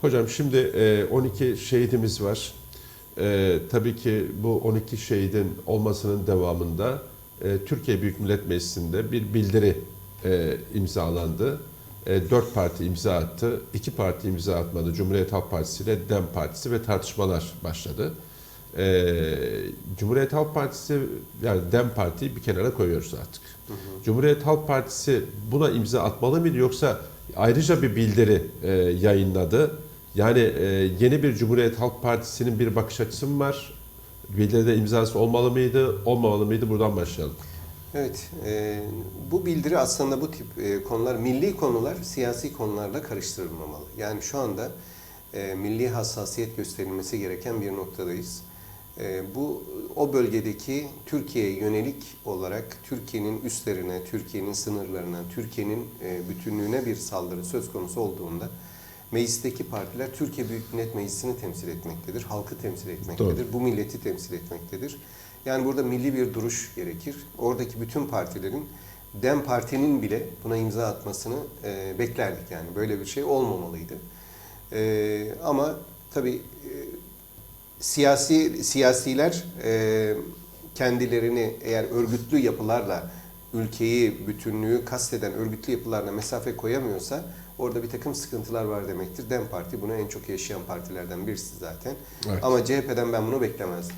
Hocam şimdi e, 12 şehidimiz var. E, tabii ki bu 12 şehidin olmasının devamında e, Türkiye Büyük Millet Meclisi'nde bir bildiri e, imzalandı. E, dört parti imza attı. iki parti imza atmadı. Cumhuriyet Halk Partisi ile DEM Partisi ve tartışmalar başladı. E, Cumhuriyet Halk Partisi yani DEM Parti'yi bir kenara koyuyoruz artık. Cumhuriyet Halk Partisi buna imza atmalı mıydı yoksa ayrıca bir bildiri e, yayınladı? Yani e, yeni bir Cumhuriyet Halk Partisi'nin bir bakış açısı mı var? Bildiride imzası olmalı mıydı, olmamalı mıydı? Buradan başlayalım. Evet, e, bu bildiri aslında bu tip e, konular, milli konular siyasi konularla karıştırılmamalı. Yani şu anda e, milli hassasiyet gösterilmesi gereken bir noktadayız. E, bu o bölgedeki Türkiye'ye yönelik olarak Türkiye'nin üstlerine, Türkiye'nin sınırlarına, Türkiye'nin e, bütünlüğüne bir saldırı söz konusu olduğunda meclisteki partiler Türkiye Büyük Millet Meclisi'ni temsil etmektedir, halkı temsil etmektedir, bu milleti temsil etmektedir. Yani burada milli bir duruş gerekir. Oradaki bütün partilerin DEM Parti'nin bile buna imza atmasını e, beklerdik yani. Böyle bir şey olmamalıydı. E, ama tabii e, siyasi siyasiler e, kendilerini eğer örgütlü yapılarla ülkeyi, bütünlüğü kasteden örgütlü yapılarla mesafe koyamıyorsa orada bir takım sıkıntılar var demektir. DEM Parti bunu en çok yaşayan partilerden birisi zaten. Evet. Ama CHP'den ben bunu beklemezdim.